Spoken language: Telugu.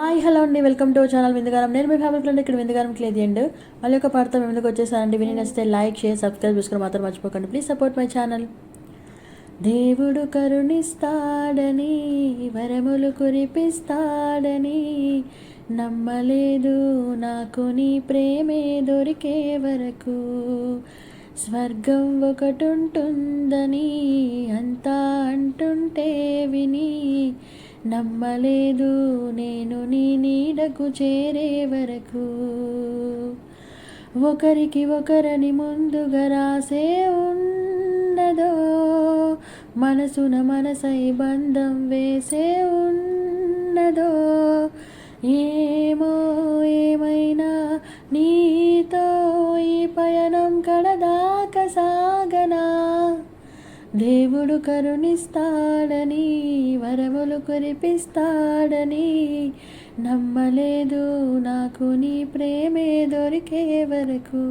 హాయ్ హలో అండి. వెల్కమ్ టు ఛానల్ విందుగారం నేను మీ ఫ్యామిలీ ఇక్కడ విందుగారం క్లియర్ అండి మళ్ళీ ఒక పాటతో మేము వచ్చేసారండి వచ్చేసానండి. విని నచ్చితే లైక్ షేర్ సబ్స్క్రైబ్ చేసుకుని మాత్రం మర్చిపోకండి. Please support my channel. దేవుడు కరుణిస్తాడని వరములు కురిపిస్తాడని నమ్మలేదు. నాకు నీ ప్రేమే దొరికే వరకు స్వర్గం ఒకటుంటుందని ఉంటుందని అంత నమ్మలేదు నేను నీ నీడకు చేరే వరకు. ఒకరికి ఒకరని ముందుగా రాసే ఉన్నదో మనసున మనసై బంధం వేసే ఉన్నదో ఏమో ఏమైనా నీతో ఈ పయనం కడదాక సాగనా? దేవుడు కరుణిస్తాడని వరములు కురిపిస్తాడని. నమ్మలేదు నాకు నీ ప్రేమే దొరికే వరకు.